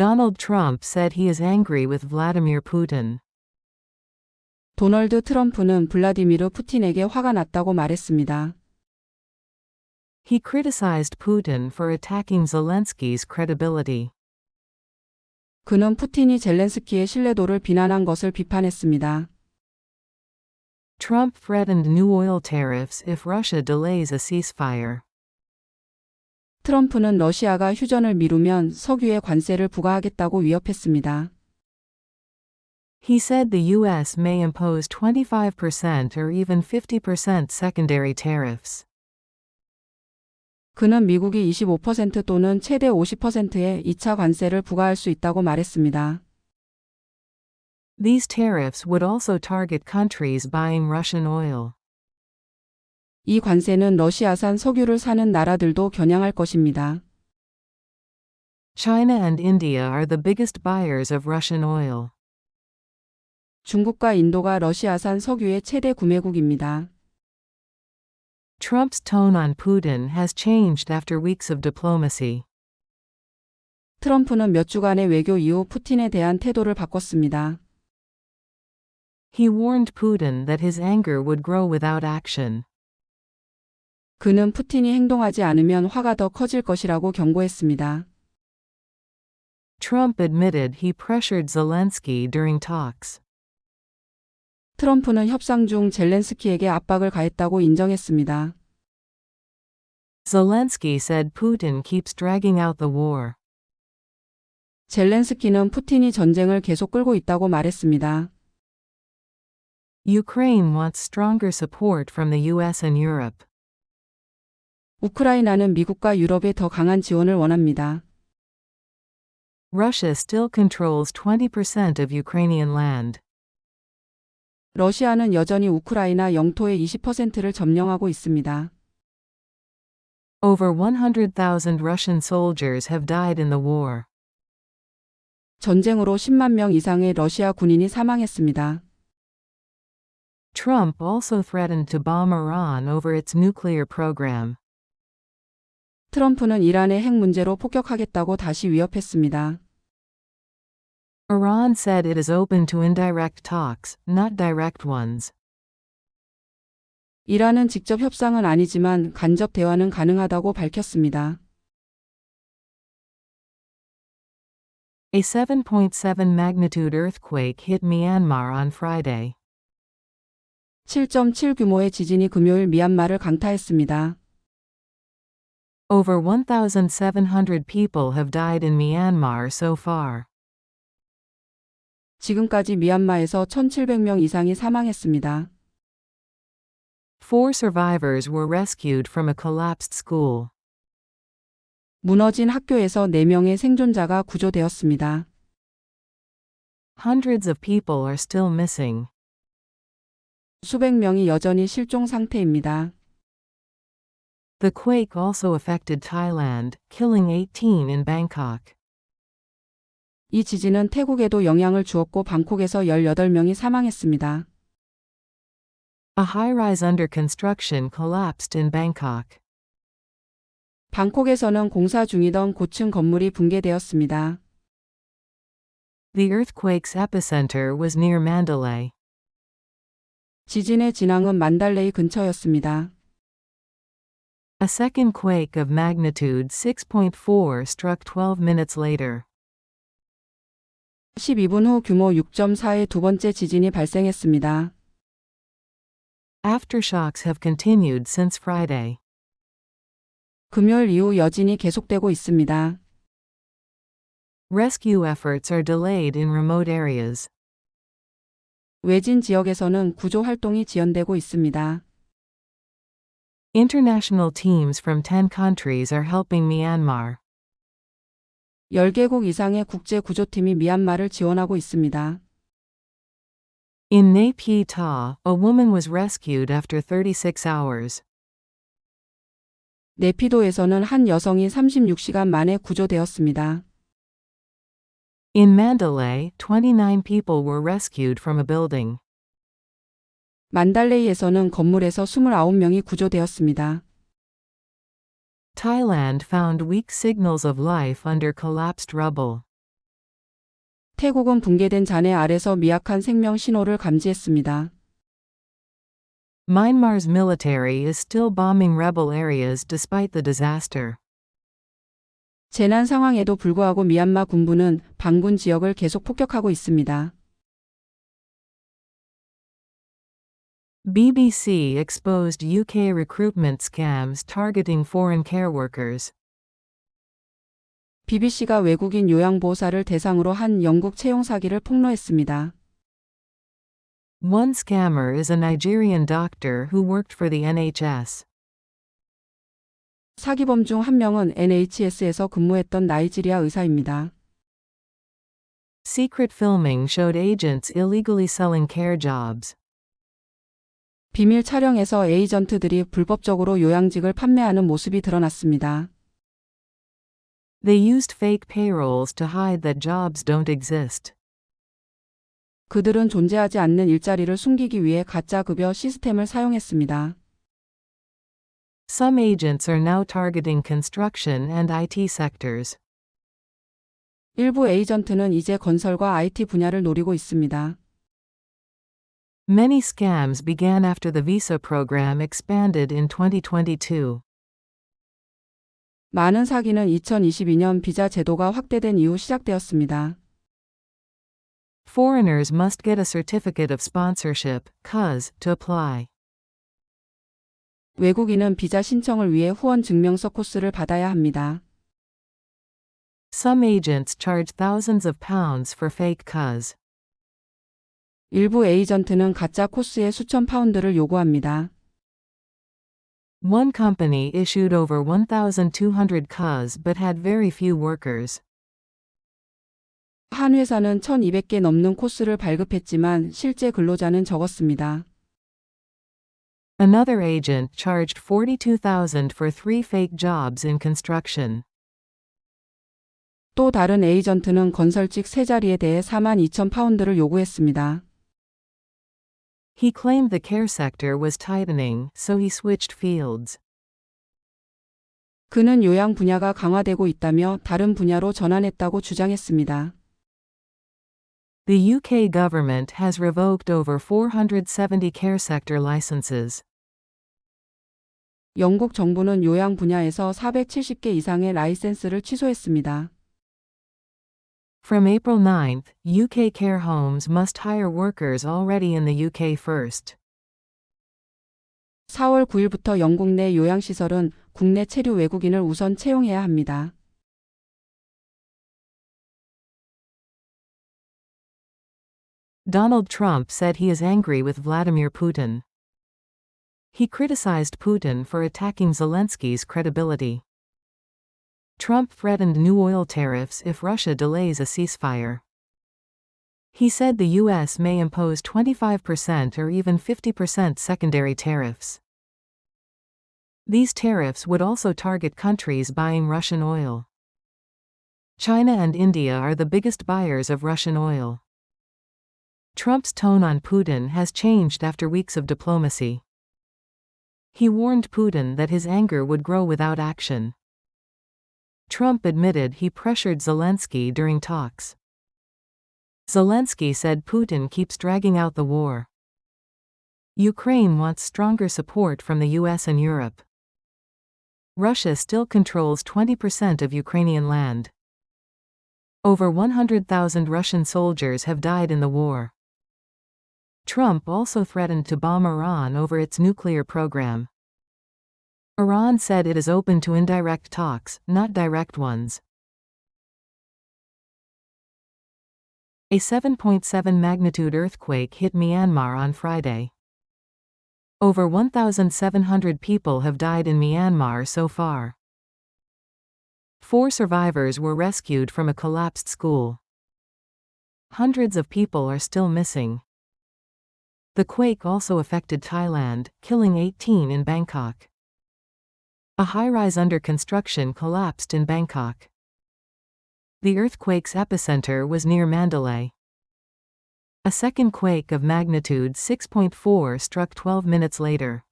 Donald Trump said he is angry with Vladimir Putin. 도널드 트럼프는 블라디미르 푸틴에게 화가 났다고 말했습니다. He criticized Putin for attacking Zelensky's credibility. 그는 푸틴이 젤렌스키의 신뢰도를 비난한 것을 비판했습니다. Trump threatened new oil tariffs if Russia delays a ceasefire. 트럼프는 러시아가 휴전을 미루면 석유에 관세를 부과하겠다고 위협했습니다. He said the U.S. may impose 25% or even 50% secondary tariffs. 그는 미국이 25% 또는 최대 50%의 2차 관세를 부과할 수 있다고 말했습니다. These tariffs would also target countries buying Russian oil. 이 관세는 러시아산 석유를 사는 나라들도 겨냥할 것입니다. China and India are the biggest buyers of Russian oil. 중국과 인도가 러시아산 석유의 최대 구매국입니다. Trump's tone on Putin has changed after weeks of diplomacy. 트럼프는 몇 주간의 외교 이후 푸틴에 대한 태도를 바꿨습니다. He warned Putin that his anger would grow without action. 그는 푸틴이 행동하지 않으면 화가 더 커질 것이라고 경고했습니다. Trump admitted he pressured Zelensky during talks. 트럼프는 협상 중 젤렌스키에게 압박을 가했다고 인정했습니다. Zelensky said Putin keeps dragging out the war. 젤렌스키는 푸틴이 전쟁을 계속 끌고 있다고 말했습니다. Ukraine wants stronger support from the US and Europe. 우크라이나는 미국과 유럽의 더 강한 지원을 원합니다. Russia still controls 20% of Ukrainian land. 러시아는 여전히 우크라이나 영토의 20%를 점령하고 있습니다. Over 100,000 Russian soldiers have died in the war. 전쟁으로 10만 명 이상의 러시아 군인이 사망했습니다. Trump also threatened to bomb Iran over its nuclear program. 트럼프는 이란의 핵 문제로 폭격하겠다고 다시 위협했습니다. Iran said it is open to indirect talks, not direct ones. 이란은 직접 협상은 아니지만 간접 대화는 가능하다고 밝혔습니다. A 7.7 magnitude earthquake hit Myanmar on Friday. 7.7 규모의 지진이 금요일 미얀마를 강타했습니다. Over 1,700 people have died in Myanmar so far. 지금까지 미얀마에서 1,700명 이상이 사망했습니다. Four survivors were rescued from a collapsed school. 무너진 학교에서 4명의 생존자가 구조되었습니다. Hundreds of people are still missing. 수백 명이 여전히 실종 상태입니다. The quake also affected Thailand, killing 18 in Bangkok. 이 지진은 태국에도 영향을 주었고 방콕에서 18명이 사망했습니다. A high rise under construction collapsed in Bangkok. 방콕에서는 공사 중이던 고층 건물이 붕괴되었습니다. The earthquake's epicenter was near Mandalay. 지진의 진앙은 만달레이 근처였습니다. A second quake of magnitude 6.4 struck 12 minutes later. 12분 후 규모 6.4의 두 번째 지진이 발생했습니다. Aftershocks have continued since Friday. 금요일 이후 여진이 계속되고 있습니다. Rescue efforts are delayed in remote areas. 외진 지역에서는 구조 활동이 지연되고 있습니다. International teams from 10 countries are helping Myanmar. 10개국 이상의 국제 구조팀이 미얀마를 지원하고 있습니다. In Nay Pyi Taw, a woman was rescued after 36 hours. 네피도에서는 한 여성이 36시간 만에 구조되었습니다. In Mandalay, 29 people were rescued from a building. 만달레이에서는 건물에서 29명이 구조되었습니다. Thailand found weak signals of life under collapsed rubble. 태국은 붕괴된 잔해 아래서 미약한 생명 신호를 감지했습니다. Myanmar's military is still bombing rebel areas despite the disaster. 재난 상황에도 불구하고 미얀마 군부는 반군 지역을 계속 폭격하고 있습니다. BBC exposed UK recruitment scams targeting foreign care workers. BBC가 외국인 요양보호사를 대상으로 한 영국 채용 사기를 폭로했습니다. One scammer is a Nigerian doctor who worked for the NHS. 사기범 중 한 명은 NHS에서 근무했던 나이지리아 의사입니다. Secret filming showed agents illegally selling care jobs. 비밀 촬영에서 에이전트들이 불법적으로 요양직을 판매하는 모습이 드러났습니다. They used fake payrolls to hide that jobs don't exist. 그들은 존재하지 않는 일자리를 숨기기 위해 가짜 급여 시스템을 사용했습니다. Some agents are now targeting construction and IT sectors. 일부 에이전트는 이제 건설과 IT 분야를 노리고 있습니다. Many scams began after the visa program expanded in 2022. 많은 사기는 2022년 비자 제도가 확대된 이후 시작되었습니다. Foreigners must get a certificate of sponsorship, CUS, to apply. 외국인은 비자 신청을 위해 후원 증명서 코스를 받아야 합니다. Some agents charge thousands of pounds for fake CUS. 일부 에이전트는 가짜 코스에 수천 파운드를 요구합니다. One company issued over 1,200 CUS but had very few workers. 한 회사는 1200개 넘는 코스를 발급했지만 실제 근로자는 적었습니다. Another agent charged 42,000 for three fake jobs in construction. 또 다른 에이전트는 건설직 세 자리에 대해 4만 2천 파운드를 요구했습니다. He claimed the care sector was tightening, so he switched fields. 그는 요양 분야가 강화되고 있다며 다른 분야로 전환했다고 주장했습니다. The UK government has revoked over 470 care sector licenses. 영국 정부는 요양 분야에서 470개 이상의 라이센스를 취소했습니다. From April 9th, UK care homes must hire workers already in the UK first. 4월 9일부터 영국 내 요양시설은 국내 체류 외국인을 우선 채용해야 합니다. Donald Trump said he is angry with Vladimir Putin. He criticized Putin for attacking Zelensky's credibility. Trump threatened new oil tariffs if Russia delays a ceasefire. He said the U.S. may impose 25% or even 50% secondary tariffs. These tariffs would also target countries buying Russian oil. China and India are the biggest buyers of Russian oil. Trump's tone on Putin has changed after weeks of diplomacy. He warned Putin that his anger would grow without action. Trump admitted he pressured Zelensky during talks. Zelensky said Putin keeps dragging out the war. Ukraine wants stronger support from the US and Europe. Russia still controls 20% of Ukrainian land. Over 100,000 Russian soldiers have died in the war. Trump also threatened to bomb Iran over its nuclear program. Iran said it is open to indirect talks, not direct ones. A 7.7 magnitude earthquake hit Myanmar on Friday. Over 1,700 people have died in Myanmar so far. Four survivors were rescued from a collapsed school. Hundreds of people are still missing. The quake also affected Thailand, killing 18 in Bangkok. A high rise under construction collapsed in Bangkok. The earthquake's epicenter was near Mandalay. A second quake of magnitude 6.4 struck 12 minutes later.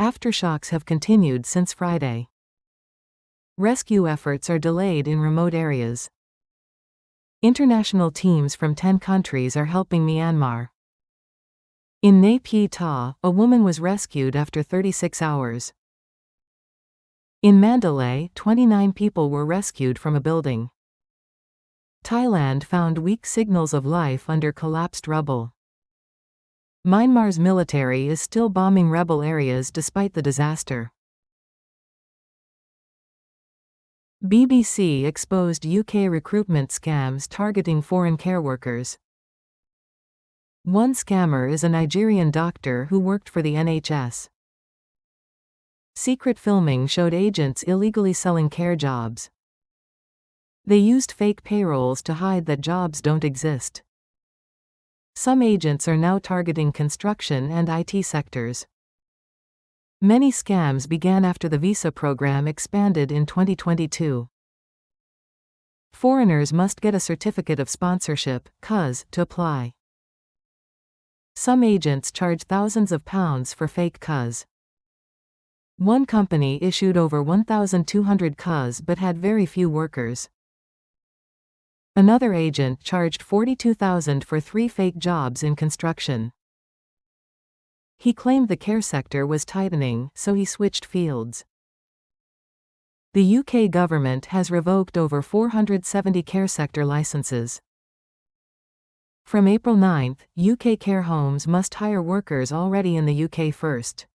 Aftershocks have continued since Friday. Rescue efforts are delayed in remote areas. International teams from 10 countries are helping Myanmar. In Nay Pyi Taw, a woman was rescued after 36 hours. In Mandalay, 29 people were rescued from a building. Thailand found weak signals of life under collapsed rubble. Myanmar's military is still bombing rebel areas despite the disaster. BBC exposed UK recruitment scams targeting foreign care workers. One scammer is a Nigerian doctor who worked for the NHS. Secret filming showed agents illegally selling care jobs. They used fake payrolls to hide that jobs don't exist. Some agents are now targeting construction and IT sectors. Many scams began after the visa program expanded in 2022. Foreigners must get a certificate of sponsorship, CUS, to apply. Some agents charge thousands of pounds for fake CUS. One company issued over 1,200 CUS but had very few workers. Another agent charged 42,000 for three fake jobs in construction. He claimed the care sector was tightening, so he switched fields. The UK government has revoked over 470 care sector licenses. From April 9, UK care homes must hire workers already in the UK first.